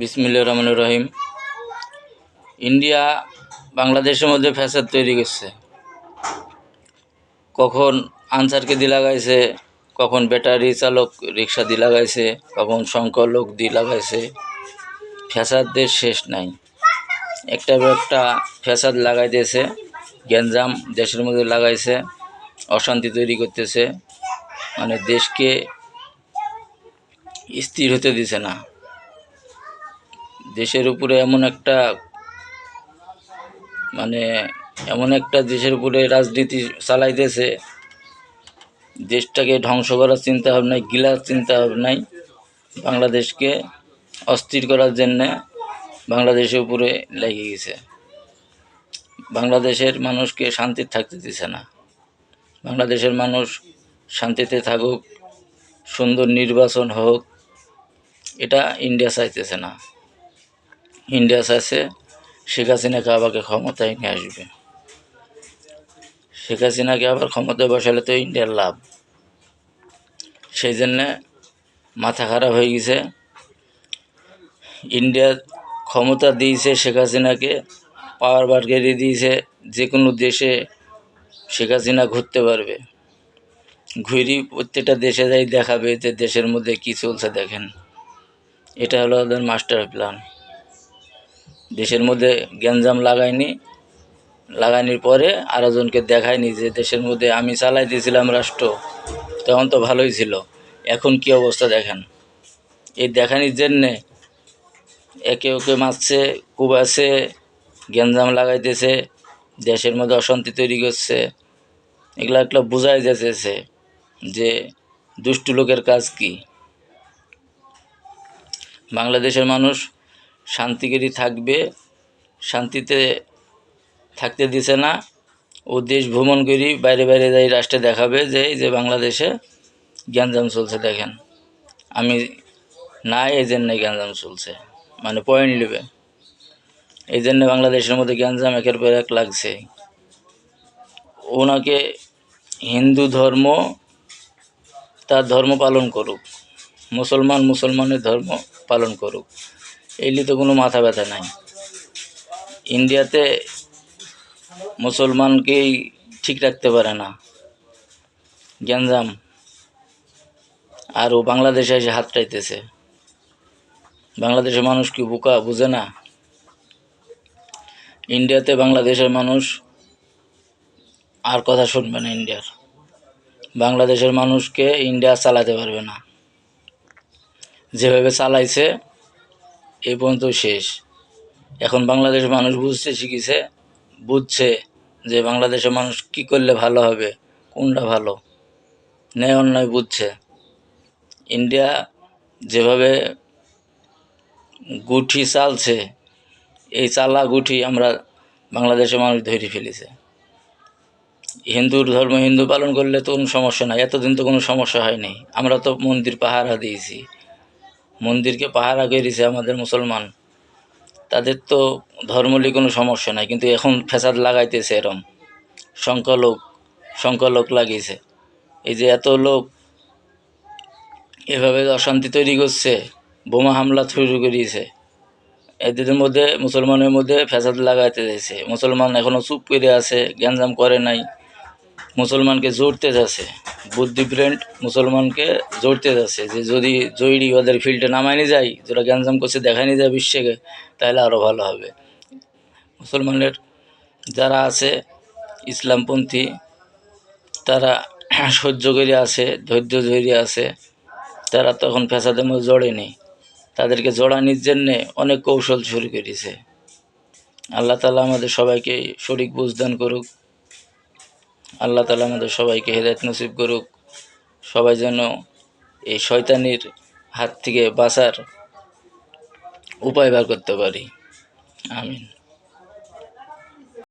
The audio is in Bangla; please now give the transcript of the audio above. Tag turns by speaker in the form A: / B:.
A: বিসমিল্লা রহমান রহিম। ইন্ডিয়া বাংলাদেশের মধ্যে ফ্যাসাদ তৈরি করছে। কখন আনসারকে দিয়ে লাগাইছে কখন ব্যাটারি চালক রিক্সা দিয়ে লাগাইছে কখন সংখ্যালোক দিয়ে লাগাইছে ফ্যাসাদের শেষ নাই। একটা একটা ফ্যাসাদ লাগাইতেছে গ্যাঞ্জাম দেশের মধ্যে লাগাইছে, অশান্তি তৈরি করতেছে মানে দেশকে স্থির হতে দিছে না। দেশের উপরে এমন একটা মানে এমন একটা দেশের উপরে রাজনীতি চালাইতেছে, দেশটাকে ধ্বংস করার চিন্তা ভাবনায় গিলার চিন্তা ভাবনায় বাংলাদেশকে অস্থির করার জন্যে বাংলাদেশের উপরে লেগে গেছে। বাংলাদেশের মানুষকে শান্তি থাকতে দিছে না। বাংলাদেশের মানুষ শান্তিতে থাকুক, সুন্দর নির্বাচন হোক, এটা ইন্ডিয়া চাইতেছে না। ইন্ডিয়া চাইছে, শেখ হাসিনাকে আবার ক্ষমতায় নিয়ে আসবে। শেখ হাসিনাকে আবার ক্ষমতায় বসালে তো ইন্ডিয়ার লাভ। সেই জন্যে মাথা খারাপ হয়ে গেছে। ইন্ডিয়া ক্ষমতা দিয়েছে শেখ হাসিনাকে পাওয়ার বার্গেরি দিয়েছে, যে কোনো দেশে শেখ হাসিনা ঘুরতে পারবে। ঘুরি প্রত্যেকটা দেশে যাই দেখাবে যে দেশের মধ্যে কী চলছে দেখেন। এটা হলো ওদের মাস্টার প্ল্যান দেশের মধ্যে গ্যাঞ্জাম লাগায়নি। লাগানির পরে আরেকজনকে দেখায়নি যে দেশের মধ্যে আমি চালাই দিয়েছিলাম রাষ্ট্র, তখন তো ভালোই ছিল। এখন কি অবস্থা দেখেন? এই দেখানির জন্যে একে ওকে মারছে, কুবাছে, গ্যাঞ্জাম লাগাইতেছে, দেশের মধ্যে অশান্তি তৈরি করছে। এগুলো একটা বোঝাই যাচ্ছে যে দুষ্টু লোকের কাজ কি। বাংলাদেশের মানুষ শান্তিগিরি থাকবে, শান্তিতে থাকতে দিছে না। ও দেশ ভ্রমণ করি বাইরে বাইরে যাই রাষ্ট্রে দেখাবে যে, এই যে বাংলাদেশে গ্যাঞ্জাম চলছে দেখেন। আমি নাই, এই জন্যে গ্যাঞ্জাম চলছে। মানে পয়েন্ট নেবে। এই জন্যে বাংলাদেশের মধ্যে গ্যাঞ্জাম একের পর এক লাগছে। ওনাকে হিন্দু ধর্ম, তার ধর্ম পালন করুক। মুসলমান মুসলমানের ধর্ম পালন করুক। এলি তো কোনো মাথা ব্যথা নাই। ইন্ডিয়াতে মুসলমানকেই ঠিক রাখতে পারে না। গ্যাঞ্জাম। আর ও বাংলাদেশে এসে হাত চাইতেছে। বাংলাদেশের মানুষ কি বোকা, বুঝে না। ইন্ডিয়াতে বাংলাদেশের মানুষ আর কথা শুনবে না ইন্ডিয়ার। বাংলাদেশের মানুষকে ইন্ডিয়া চালাতে পারবে না। যেভাবে চালাইছে এই পর্যন্ত শেষ। এখন বাংলাদেশের মানুষ বুঝতে শিখেছে, বুঝছে যে বাংলাদেশের মানুষ কি করলে ভালো হবে, কোনটা ভালো। ন্যায় অন্যায় বুঝছে। ইন্ডিয়া যেভাবে গুঠি চালছে, এই চালা গুঠি আমরা বাংলাদেশের মানুষ ধরে ফেলেছে। হিন্দুর ধর্ম হিন্দু পালন করলে তো কোনো সমস্যা নাই, এতদিন তো কোনো সমস্যা হয়নি। আমরা তো মন্দির পাহারা দিয়েছি। মন্দিরকে পাহারা করেছে আমাদের মুসলমান। তাদের তো ধর্মলি কোনো সমস্যা নাই, কিন্তু এখন ফ্যাসাদ লাগাইতেছে এরম। সংখ্যালোক সংখ্যালোক লাগিয়েছে। এই যে এত লোক এভাবে অশান্তি তৈরি করছে, বোমা হামলা শুরু করিয়েছে। এদের মধ্যে, মুসলমানের মধ্যে ফ্যাসাদ লাগাইতে যাচ্ছে মুসলমান এখনও চুপ করে আছে, গ্যাঞ্জাম করে নাই। মুসলমানকে জোরতে যাচ্ছে। বুদ্ধি ব্রেন্ড মুসলমানকে জড়তে যাচ্ছে যে যদি জয়রি ওদের ফিল্ডে নামায়নি যায়, যারা গ্যাঞ্জাম করছে দেখানি যায় বিশ্বকে, তাহলে আরও ভালো হবে। মুসলমানের যারা আছে, ইসলামপন্থী, তারা সহ্য করে আছে, ধৈর্য ধৈর্য আছে, তারা তখন ফ্যাসাদের মধ্যে জড়েনি। তাদেরকে জড়ানির জন্যে অনেক কৌশল শুরু করেছে। আল্লাহ তালা আমাদের সবাইকে সঠিক বুঝদান করুক। আল্লাহ তালা আমাদের সবাইকে হেদায়ত নসিব করুক। সবাই যেন এই শয়তানির হাত থেকে বাঁচার উপায় বার করতে পারি। আমিন।